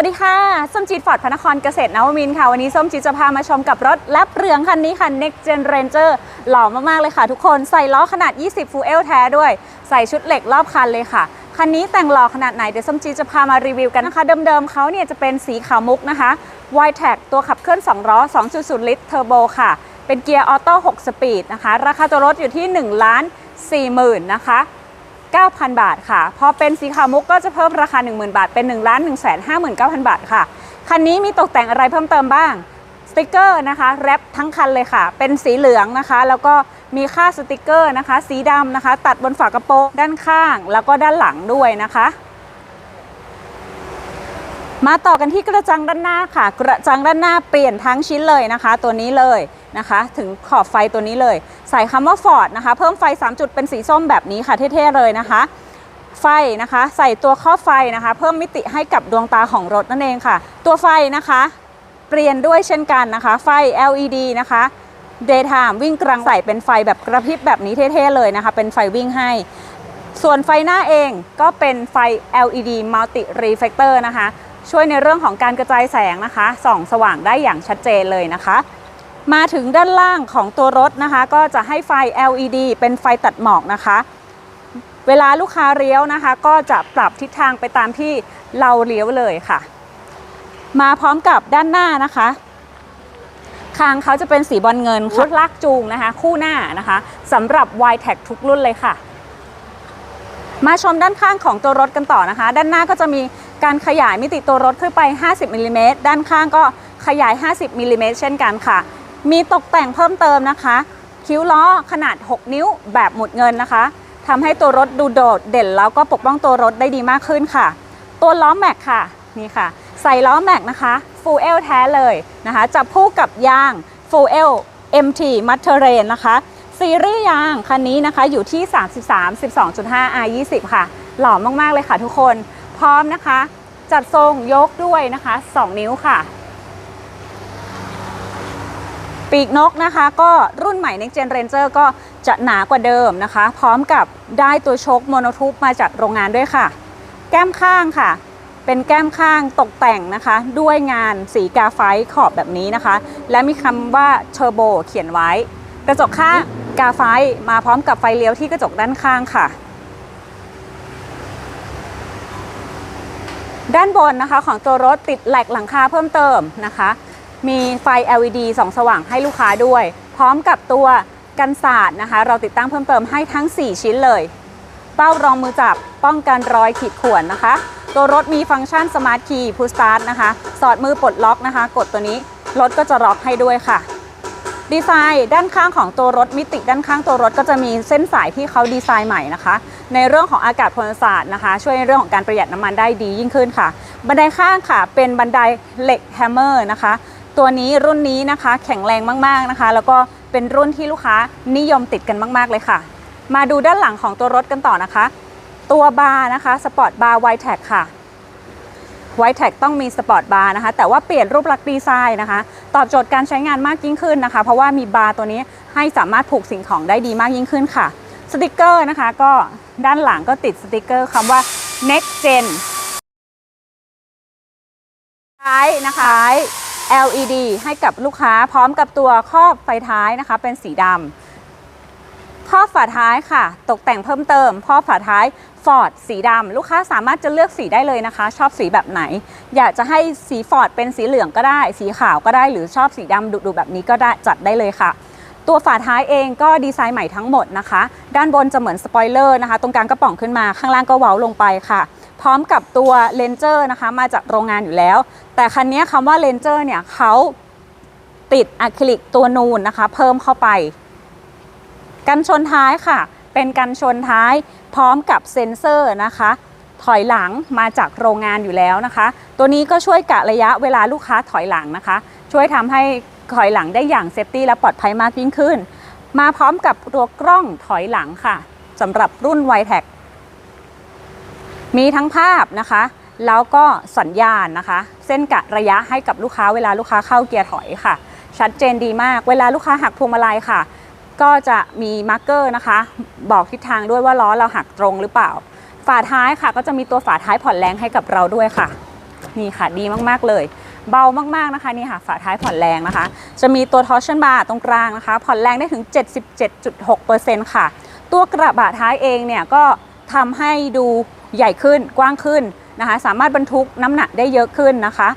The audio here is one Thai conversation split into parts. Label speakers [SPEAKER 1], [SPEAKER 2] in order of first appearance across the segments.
[SPEAKER 1] วัสดีค่ะ ส้มจีดฟอร์ดพระนครเกษตรนวมินค่ะ วันนี้ส้มจีดจะพามาชมกับรถแลบเรืองคันนี้ค่ะ Next Gen Ranger หล่อมากๆเลยค่ะทุกคนใส่ล้อขนาด 20 ฟูเอลแท้ด้วย ใส่ชุดเหล็กรอบคันเลยค่ะ คันนี้แต่งหล่อขนาดไหน เดี๋ยวส้มจีดจะพามารีวิวกันนะคะ เดิมๆเขาเนี่ยจะเป็นสีขาวมุกนะคะ y t e c ตัวขับเคลื่อน2ล้อ2.0 ลิตรเทอร์โบค่ะ เป็นเกียร์ออโต้6สปีดนะคะ ราคาตัวรถอยู่ที่1ล้าน4หมื่นนะคะ 9,000 บาทค่ะ พอเป็นสีขาวมุกก็จะเพิ่มราคา 10,000 บาท เป็น 1 1 5 9 0 0 0 บาทค่ะ คันนี้มีตกแต่งอะไรเพิ่มเติมบ้าง สติกเกอร์นะคะ แรปทั้งคันเลยค่ะ เป็นสีเหลืองนะคะ แล้วก็มีค่าสติกเกอร์นะคะ สีดำนะคะ ตัดบนฝากระโปรงด้านข้าง แล้วก็ด้านหลังด้วยนะคะ มาต่อกันที่กระจังด้านหน้าค่ะ กระจังด้านหน้าเปลี่ยนทั้งชิ้นเลยนะคะ ตัวนี้เลยนะคะ ถึงขอบไฟตัวนี้เลย ใส่คำว่า Ford นะคะ เพิ่มไฟ 3 จุดเป็นสีส้มแบบนี้ค่ะ เท่ๆเลยนะคะ ไฟนะคะ ใส่ตัวข้อไฟนะคะ เพิ่มมิติให้กับดวงตาของรถนั่นเองค่ะ ตัวไฟนะคะ เปลี่ยนด้วยเช่นกันนะคะ ไฟ LED นะคะ daytime วิ่งกลางใส่เป็นไฟแบบกระพริบแบบนี้เท่ๆเลยนะคะ เป็นไฟวิ่งให้ ส่วนไฟหน้าเองก็เป็นไฟ LED multi reflector นะคะ ช่วยในเรื่องของการกระจายแสงนะคะ ส่องสว่างได้อย่างชัดเจนเลยนะคะ มาถึงด้านล่างของตัวรถนะคะ ก็จะให้ไฟ LED เป็นไฟตัดหมอกนะคะ เวลาลูกค้าเลี้ยวนะคะ ก็จะปรับทิศทางไปตามที่เราเลี้ยวเลยค่ะ มาพร้อมกับด้านหน้านะคะคางเขาจะเป็นสีบอลเงินรถลากจูงนะคะ คู่หน้านะคะสำหรับ y t e c ทุกรุ่นเลยค่ะ มาชมด้านข้างของตัวรถกันต่อนะคะ ด้านหน้าก็จะมีการขยายมิติตัวรถขึ้นไป 50มิลลิเมตรด้านข้างก็ขยาย 50มิลลิเมตรเช่นกันค่ะ มีตกแต่งเพิ่มเติมนะคะ คิ้วล้อขนาด 6 นิ้วแบบหมุดเงินนะคะทำให้ตัวรถดูโดดเด่นแล้วก็ปกป้องตัวรถได้ดีมากขึ้นค่ะ ตัวล้อแม็กค่ะนี่ค่ะ ใส่ล้อแม็กนะคะ Full L แท้เลยนะคะจับคู่กับยาง Full L MT m a t e r a n นะคะ ซีรีส์ยางคันนี้นะคะอยู่ที่ 33 12.5 R 20 ค่ะ หล่อมาก ๆ เลยค่ะทุกคน พร้อมนะคะ จัดทรงยกด้วยนะคะ 2 นิ้วค่ะ ปีกนกนะคะ ก็รุ่นใหม่ Next Gen Ranger ก็จะหนากว่าเดิมนะคะ พร้อมกับได้ตัวชคโมโนทูปมาจากโรงงานด้วยค่ะ แก้มข้างค่ะ เป็นแก้มข้างตกแต่งนะคะ ด้วยงานสีกาไฟขอบแบบนี้นะคะ และมีคำว่าเทอร์โบเขียนไว้ กระจกข้างกาไฟมาพร้อมกับไฟเลี้ยวที่กระจกด้านข้างค่ะด้านบนนะคะของตัวรถติดแหลกหลังคาเพิ่มเติมนะคะ มีไฟ LED ส่องสว่างให้ลูกค้าด้วย พร้อมกับตัวกันศาสตร์นะคะ เราติดตั้งเพิ่มเติมให้ทั้ง 4 ชิ้นเลย เป้ารองมือจับป้องกันรอยขีดข่วนนะคะ ตัวรถมีฟังก์ชันสมาร์ทคีย์พุชสตาร์ทนะคะ สอดมือปลดล็อกนะคะ กดตัวนี้รถก็จะล็อกให้ด้วยค่ะ ดีไซน์ด้านข้างของตัวรถมิติด้านข้างตัวรถก็จะมีเส้นสายที่เขาดีไซน์ใหม่นะคะ ในเรื่องของอากาศพลศาสตร์นะคะ ช่วยในเรื่องของการประหยัดน้ำมันได้ดียิ่งขึ้นค่ะ บันไดข้างค่ะ เป็นบันไดเหล็กแฮมเมอร์นะคะ ตัวนี้รุ่นนี้นะคะ แข็งแรงมากๆนะคะ แล้วก็เป็นรุ่นที่ลูกค้านิยมติดกันมาก ๆ เลยค่ะ มาดูด้านหลังของตัวรถกันต่อนะคะ ตัวบาร์นะคะสปอร์ตบาร์ไวแท็กค่ะไวแท็กต้องมีสปอร์ตบาร์นะคะ แต่ว่าเปลี่ยนรูปลักษณ์ดีไซน์นะคะ ตอบโจทย์การใช้งานมากยิ่งขึ้นนะคะ เพราะว่ามีบาร์ตัวนี้ให้สามารถผูกสิ่งของได้ดีมากยิ่งขึ้นค่ะสติกเกอร์นะคะ ก็ด้านหลังก็ติดสติกเกอร์คำว่า next gen ท้ายนะคะ LED ให้กับลูกค้าพร้อมกับตัวครอบไฟท้ายนะคะ เป็นสีดำครอบฝาท้ายค่ะ ตกแต่งเพิ่มเติมครอบฝาท้าย Ford สีดำลูกค้าสามารถจะเลือกสีได้เลยนะคะ ชอบสีแบบไหน อยากจะให้สี Ford เป็นสีเหลืองก็ได้ สีขาวก็ได้หรือชอบสีดำดุๆแบบนี้ก็ได้จัดได้เลยค่ะตัวฝาท้ายเองก็ดีไซน์ใหม่ทั้งหมดนะคะ ด้านบนจะเหมือนสปอยเลอร์นะคะ ตรงกลางก็ป่องขึ้นมา ข้างล่างก็เว้าลงไปค่ะ พร้อมกับตัวเลนเจอร์นะคะ มาจากโรงงานอยู่แล้ว แต่คันนี้คำว่าเลนเจอร์เนี่ยเขาติดอะคริลิกตัวนูนนะคะ เพิ่มเข้าไป กันชนท้ายค่ะ เป็นกันชนท้ายพร้อมกับเซ็นเซอร์นะคะ ถอยหลังมาจากโรงงานอยู่แล้วนะคะ ตัวนี้ก็ช่วยกะระยะเวลาลูกค้าถอยหลังนะคะ ช่วยทำให้ถอยหลังได้อย่างเซฟตี้และปลอดภัยมากยิ่งขึ้น มาพร้อมกับตัวกล้องถอยหลังค่ะสำหรับรุ่น y t e c มีทั้งภาพนะคะ แล้วก็สัญญาณนะคะ เส้นกะระยะให้กับลูกค้าเวลาลูกค้าเข้าเกียร์ถอยค่ะ ชัดเจนดีมาก เวลาลูกค้าหักพวงมาลัยค่ะ ก็จะมีมาร์กเกอร์นะคะ บอกทิศทางด้วยว่าล้อเราหักตรงหรือเปล่า ฝาท้ายค่ะ ก็จะมีตัวฝาท้ายผ่อนแรงให้กับเราด้วยค่ะ นี่ค่ะดีมากๆเลย เบามากๆนะคะนี่ค่ะฝาท้ายผ่อนแรงนะคะ จะมีตัวทอร์ชันบาร์ตรงกลางนะคะ ผ่อนแรงได้ถึง 77.6%ค่ะ ตัวกระบะท้ายเองเนี่ยก็ทำให้ดูใหญ่ขึ้นกว้างขึ้น นะคะสามารถบรรทุกน้ำหนักได้เยอะขึ้นนะคะ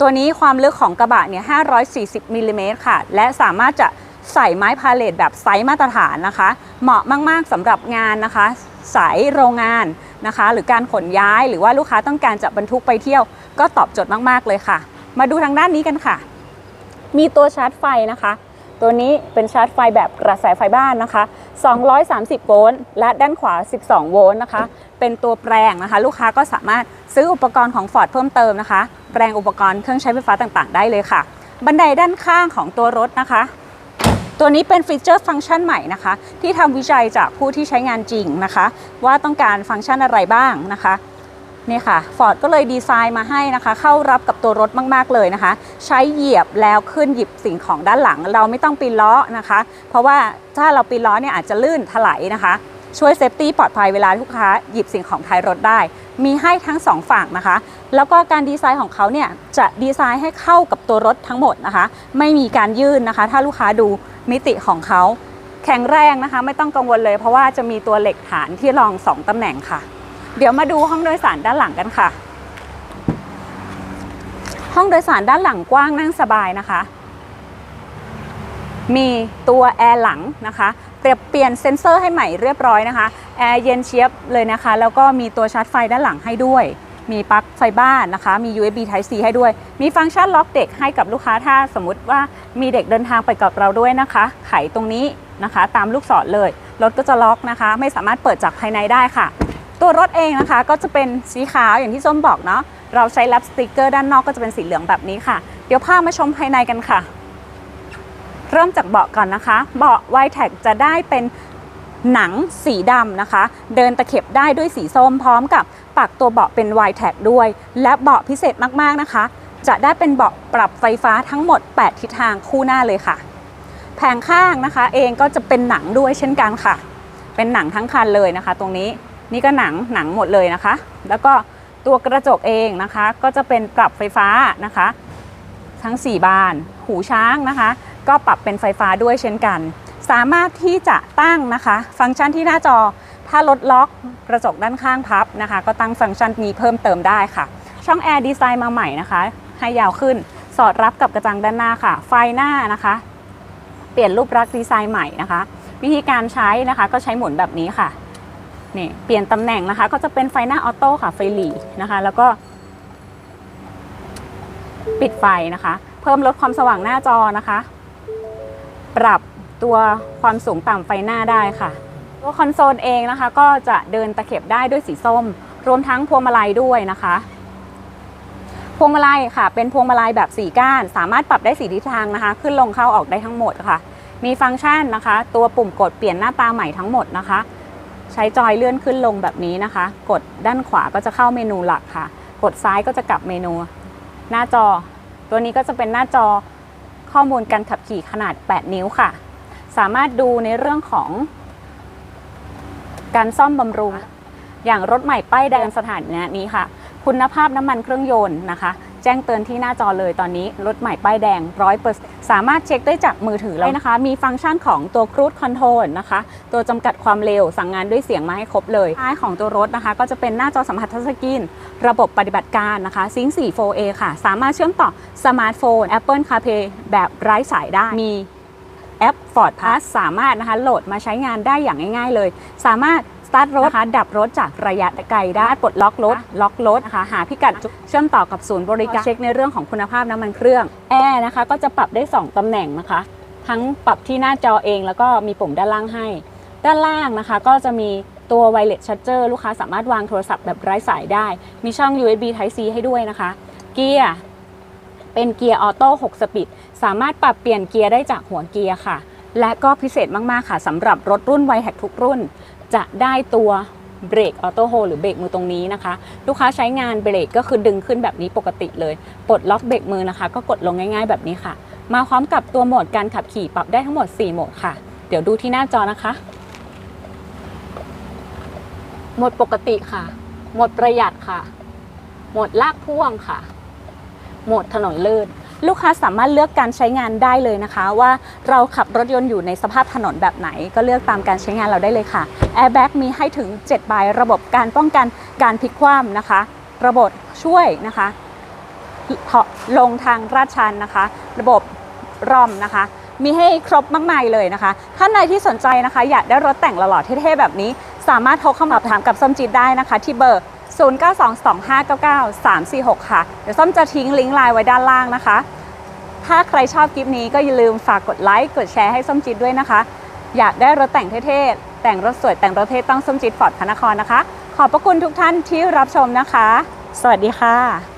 [SPEAKER 1] ตัวนี้ความลึกของกระบะเนี่ย 540มิลลิเมตรค่ะ และสามารถจะใส่ไม้พาเลทแบบไซส์มาตรฐานนะคะ เหมาะมากๆสำหรับงานนะคะ สายโรงงานนะคะ หรือการขนย้ายหรือว่าลูกค้าต้องการจะบรรทุกไปเที่ยว ก็ตอบโจทย์มากๆเลยค่ะ มาดูทางด้านนี้กันค่ะ มีตัวชาร์จไฟนะคะ ตัวนี้เป็นชาร์จไฟแบบกระแสไฟบ้านนะคะ 230 โวลต์ และด้านขวา 12 โวลต์นะคะ เป็นตัวแปลงนะคะ ลูกค้าก็สามารถซื้ออุปกรณ์ของ Ford เพิ่มเติมนะคะ แปลงอุปกรณ์เครื่องใช้ไฟฟ้าต่างๆ ได้เลยค่ะ บันไดด้านข้างของตัวรถนะคะ ตัวนี้เป็นฟีเจอร์ฟังก์ชันใหม่นะคะ ที่ทำวิจัยจากผู้ที่ใช้งานจริงนะคะ ว่าต้องการฟังก์ชันอะไรบ้างนะคะ นี่ค่ะ Ford ก็เลยดีไซน์มาให้นะคะ เข้ารับกับตัวรถมาก ๆ เลยนะคะ ใช้เหยียบแล้วขึ้นหยิบสิ่งของด้านหลัง เราไม่ต้องปีนล้อนะคะ เพราะว่าถ้าเราปีนล้อเนี่ยอาจจะลื่นถลายนะคะ ช่วยเซฟตี้ปลอดภัยเวลาลูกค้าหยิบสิ่งของท้ายรถได้ มีให้ทั้งสองฝั่งนะคะ แล้วก็การดีไซน์ของเขาเนี่ยจะดีไซน์ให้เข้ากับตัวรถทั้งหมดนะคะ ไม่มีการยื่นนะคะ ถ้าลูกค้าดูมิติของเขาแข็งแรงนะคะ ไม่ต้องกังวลเลย เพราะว่าจะมีตัวเหล็กฐานที่รองสองตำแหน่งค่ะ เดี๋ยวมาดูห้องโดยสารด้านหลังกันค่ะ ห้องโดยสารด้านหลังกว้างนั่งสบายนะคะ มีตัวแอร์หลังนะคะเปรียบเปลี่ยนเซ็นเซอร์ให้ใหม่เรียบร้อยนะคะ แอร์เย็นเชียบเลยนะคะ แล้วก็มีตัวชาร์จไฟด้านหลังให้ด้วย มีปลั๊กไฟบ้านนะคะ มี USB Type C ให้ด้วย มีฟังก์ชันล็อกเด็กให้กับลูกค้าถ้าสมมุติว่ามีเด็กเดินทางไปกับเราด้วยนะคะ ไขตรงนี้นะคะ ตามลูกศรเลย รถก็จะล็อกนะคะ ไม่สามารถเปิดจากภายในได้ค่ะ ตัวรถเองนะคะก็จะเป็นสีขาวอย่างที่ส้มบอกเนาะเราใช้แรปสติกเกอร์ด้านนอกก็จะเป็นสีเหลืองแบบนี้ค่ะ เดี๋ยวพามาชมภายในกันค่ะ เริ่มจากเบาะก่อนนะคะ เบาะ y t e c จะได้เป็นหนังสีดำนะคะ เดินตะเข็บได้ด้วยสีส้มพร้อมกับปักตัวเบาะเป็น y t e c ด้วย และเบาะพิเศษมากๆนะคะ จะได้เป็นเบาะปรับไฟฟ้าทั้งหมด 8 ทิศทางคู่หน้าเลยค่ะ แผงข้างนะคะ เองก็จะเป็นหนังด้วยเช่นกันค่ะ เป็นหนังทั้งคันเลยนะคะ ตรงนี้ นี่ก็หนังหนังหมดเลยนะคะ แล้วก็ตัวกระจกเองนะคะ ก็จะเป็นปรับไฟฟ้านะคะ ทั้ง 4 บาน หูช้างนะคะ ก็ปรับเป็นไฟฟ้าด้วยเช่นกัน สามารถที่จะตั้งนะคะ ฟังก์ชันที่หน้าจอถ้ารถล็อกกระจกด้านข้างพับนะคะ ก็ตั้งฟังก์ชันนี้เพิ่มเติมได้ค่ะ ช่องแอร์ดีไซน์มาใหม่นะคะ ให้ยาวขึ้นสอดรับกับกระจังด้านหน้าค่ะ ไฟหน้านะคะ เปลี่ยนรูปลักษณ์ดีไซน์ใหม่นะคะ วิธีการใช้นะคะก็ใช้หมุนแบบนี้ค่ะ นี่เปลี่ยนตำแหน่งนะคะ ก็จะเป็นไฟหน้าออโต้ค่ะไฟหลีนะคะ แล้วก็ ปิดไฟนะคะ เพิ่มลดความสว่างหน้าจอนะคะ ปรับตัวความสูงต่ำไฟหน้าได้ค่ะตัวคอนโซลเองนะคะ ก็จะเดินตะเข็บได้ด้วยสีส้ม รวมทั้งพวงมาลัยด้วยนะคะ พวงมาลัยค่ะ เป็นพวงมาลัยแบบ4ก้าน สามารถปรับได้สีทิศทางนะคะ ขึ้นลงเข้าออกได้ทั้งหมดค่ะ มีฟังก์ชันนะคะ ตัวปุ่มกดเปลี่ยนหน้าตาใหม่ทั้งหมดนะคะ ใช้จอยเลื่อนขึ้นลงแบบนี้นะคะ กดด้านขวาก็จะเข้าเมนูหลักค่ะ กดซ้ายก็จะกลับเมนู หน้าจอ ตัวนี้ก็จะเป็นหน้าจอข้อมูลการขับขี่ขนาด 8 นิ้วค่ะ สามารถดูในเรื่องของ การซ่อมบำรุง อย่างรถใหม่ป้ายแดงสถานะนี้ค่ะ คุณภาพน้ำมันเครื่องยนต์นะคะ แจ้งเตือนที่หน้าจอเลยตอนนี้รถใหม่ป้ายแดง100%สามารถเช็คได้จากมือถือเลยนะคะ มีฟังก์ชันของตัว Cruise Control นะคะ ตัวจำกัดความเร็วสั่งงานด้วยเสียงมาให้ครบเลยท้ายของตัวรถนะคะ ก็จะเป็นหน้าจอสัมผัสทัชสกรีนระบบปฏิบัติการนะคะ Sync 4 4A ค่ะ สามารถเชื่อมต่อสมาร์ทโฟน Apple CarPlay แบบไร้สายได้มีแอป Ford Pass สามารถนะคะโหลดมาใช้งานได้อย่างง่าย ๆ เลย สามารถ ตาร์ทรถนะคะดับรถจากระยะไกลได้ปลดล็อกรถล็อกรถนะคะหาพิกัดเชื่อมต่อกับศูนย์บริการเช็คในเรื่องของคุณภาพน้ำมันเครื่องแอร์นะคะก็จะปรับได้ 2ตำแหน่งนะคะ ทั้งปรับที่หน้าจอเองแล้วก็มีปุ่มด้านล่างให้ ด้านล่างนะคะก็จะมีตัว wireless charger ลูกค้าสามารถวางโทรศัพท์แบบไร้สายได้ มีช่อง USB Type C ให้ด้วยนะคะ เกียร์เป็นเกียร์ออโต้6สปีดสามารถปรับเปลี่ยนเกียร์ได้จากหัวเกียร์ค่ะ และก็พิเศษมาก ๆ ค่ะสำหรับรถรุ่นไวแฮกทุกรุ่น จะได้ตัวเบรกออโต้โฮหรือเบรกมือตรงนี้นะคะ ลูกค้าใช้งานเบรกก็คือดึงขึ้นแบบนี้ปกติเลย ปลดล็อกเบรกมือนะคะ ก็กดลงง่าย ๆ แบบนี้ค่ะ มาพร้อมกับตัวโหมดการขับขี่ปรับได้ทั้งหมด 4 โหมดค่ะ เดี๋ยวดูที่หน้าจอนะคะ โหมดปกติค่ะ โหมดประหยัดค่ะ โหมดลากพ่วงค่ะ โหมดถนนลื่น ลูกค้าสามารถเลือกการใช้งานได้เลยนะคะ ว่าเราขับรถยนต์อยู่ในสภาพถนนแบบไหน ก็เลือกตามการใช้งานเราได้เลยค่ะ Airbag มีให้ถึง7ใบระบบการป้องกันการพลิกคว่ำนะคะ ระบบช่วยนะคะเพาะลงทางราดชันนะคะ ระบบรอมนะคะมีให้ครบมากมายเลยนะคะ ท่านใดที่สนใจนะคะ อยากได้รถแต่งหล่อๆเท่ๆแบบนี้ สามารถโทรเข้ามาถามกับส้มจีดได้นะคะ ที่เบอร์ 0922599346 ค่ะ เดี๋ยวส้มจะทิ้งลิงก์ไลน์ไว้ด้านล่างนะคะ ถ้าใครชอบคลิปนี้ก็อย่าลืมฝากกดไลค์ กดแชร์ให้ส้มจีดด้วยนะคะ อยากได้รถแต่งเท่ๆ แต่งรถสวยแต่งรถเท่ต้องส้มจีดฟอร์ดพระนครนะคะ ขอบพระคุณทุกท่านที่รับชมนะคะ สวัสดีค่ะ